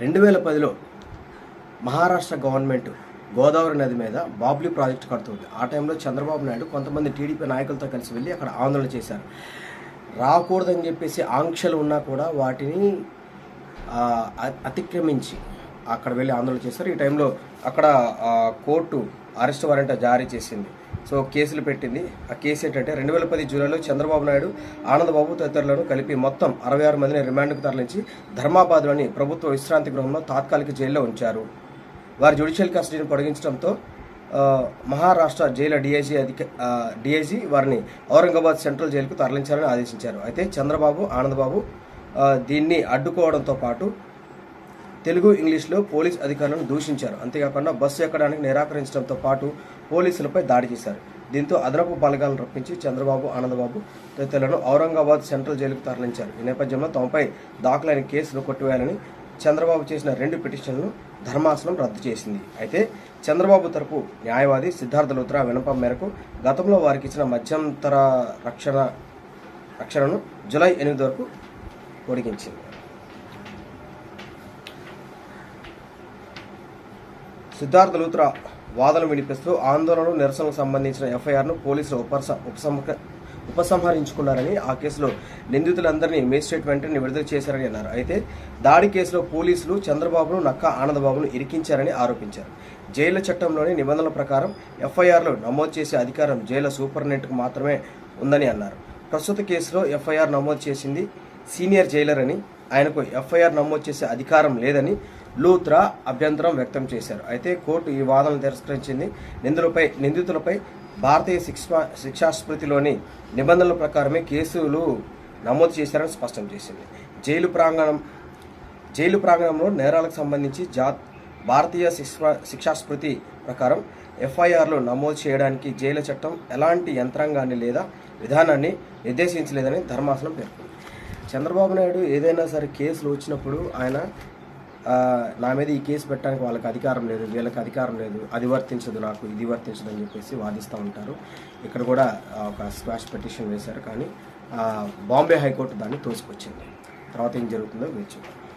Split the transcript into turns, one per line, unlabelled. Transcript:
రెండు వేల పదిలో మహారాష్ట్ర గవర్నమెంట్ గోదావరి నది మీద బాబ్లీ ప్రాజెక్ట్ కడుతుంది. ఆ టైంలో చంద్రబాబు నాయుడు కొంతమంది టీడీపీ నాయకులతో కలిసి వెళ్ళి అక్కడ ఆందోళన చేశారు. రాకూడదని చెప్పేసి ఆంక్షలు ఉన్నా కూడా వాటిని అతిక్రమించి అక్కడ వెళ్ళి ఆందోళన చేశారు. ఈ టైంలో అక్కడ కోర్టు అరెస్ట్ వారెంట్ జారీ చేసింది. సో కేసులు పెట్టింది. ఆ కేసు ఏంటంటే రెండు వేల పది జూలైలో చంద్రబాబు నాయుడు ఆనందబాబు తదితరులను కలిపి మొత్తం అరవై ఆరు మందిని రిమాండ్కు తరలించి ధర్మాబాద్లోని ప్రభుత్వ విశ్రాంతి గృహంలో తాత్కాలిక జైల్లో ఉంచారు. వారి జ్యుడిషియల్ కస్టడీని పొడిగించడంతో మహారాష్ట్ర జైలు డిఐజీ అధిక డిఐజీ వారిని ఔరంగాబాద్ సెంట్రల్ జైలుకు తరలించాలని ఆదేశించారు. అయితే చంద్రబాబు ఆనందబాబు దీన్ని అడ్డుకోవడంతో పాటు తెలుగు ఇంగ్లీష్లో పోలీస్ అధికారులను దూషించారు. అంతేకాకుండా బస్సు ఎక్కడానికి నిరాకరించడంతో పాటు పోలీసులపై దాడి చేశారు. దీంతో అదనపు బలగాలను రప్పించి చంద్రబాబు ఆనందబాబు తదితరులను ఔరంగాబాద్ సెంట్రల్ జైలుకు తరలించారు. ఈ నేపథ్యంలో తమపై దాఖలైన కేసును కొట్టివేయాలని చంద్రబాబు చేసిన రెండు పిటిషన్లను ధర్మాసనం రద్దు చేసింది. అయితే చంద్రబాబు తరపు న్యాయవాది సిద్ధార్థ లూత్రా వినపం మేరకు గతంలో వారికి ఇచ్చిన మధ్యంతర రక్షణ రక్షణను జూలై ఎనిమిది వరకు పొడిగించింది. సిద్ధార్థ లూత్రా వాదన వినిపిస్తూ ఆందోళనలు నిరసనకు సంబంధించిన ఎఫ్ఐఆర్ను పోలీసులు ఉపస ఉపసంహ ఉపసంహరించుకున్నారని ఆ కేసులో నిందితులందరినీ మేజిస్ట్రేట్ వెంటనే విడుదల చేశారని అన్నారు. అయితే దాడి కేసులో పోలీసులు చంద్రబాబును నక్కా ఆనందబాబును ఇరికించారని ఆరోపించారు. జైలు చట్టంలోని నిబంధనల ప్రకారం ఎఫ్ఐఆర్లు నమోదు చేసే అధికారం జైలు సూపరింటెండెంట్కు మాత్రమే ఉందని అన్నారు. ప్రస్తుత కేసులో ఎఫ్ఐఆర్ నమోదు చేసింది సీనియర్ జైలర్ అని ఆయనకు ఎఫ్ఐఆర్ నమోదు చేసే అధికారం లేదని లూత్రా అభ్యంతరం వ్యక్తం చేశారు. అయితే కోర్టు ఈ వాదనలు తిరస్కరించింది. నిందులపై నిందితులపై భారతీయ శిక్షా శిక్షాస్మృతిలోని నిబంధనల ప్రకారమే కేసులు నమోదు చేశారని స్పష్టం చేసింది. జైలు ప్రాంగణం జైలు ప్రాంగణంలో నేరాలకు సంబంధించి జా భారతీయ శిక్షా శిక్షాస్మృతి ప్రకారం ఎఫ్ఐఆర్లు నమోదు చేయడానికి జైలు చట్టం ఎలాంటి యంత్రాంగాన్ని లేదా విధానాన్ని నిర్దేశించలేదని ధర్మాసనం పేర్కొంది. చంద్రబాబు నాయుడు ఏదైనా సరే కేసులు వచ్చినప్పుడు ఆయన నా మీద ఈ కేసు పెట్టడానికి వాళ్ళకి అధికారం లేదు వీళ్ళకి అధికారం లేదు అది వర్తించదు నాకు ఇది వర్తించదు అని చెప్పేసి వాదిస్తూ ఉంటారు ఇక్కడ కూడా ఒక స్క్వాష్ పిటిషన్ వేశారు కానీ బాంబే హైకోర్టు దాన్ని తోసుకొచ్చింది తర్వాత ఏం జరుగుతుందో వేచి చూడాలి.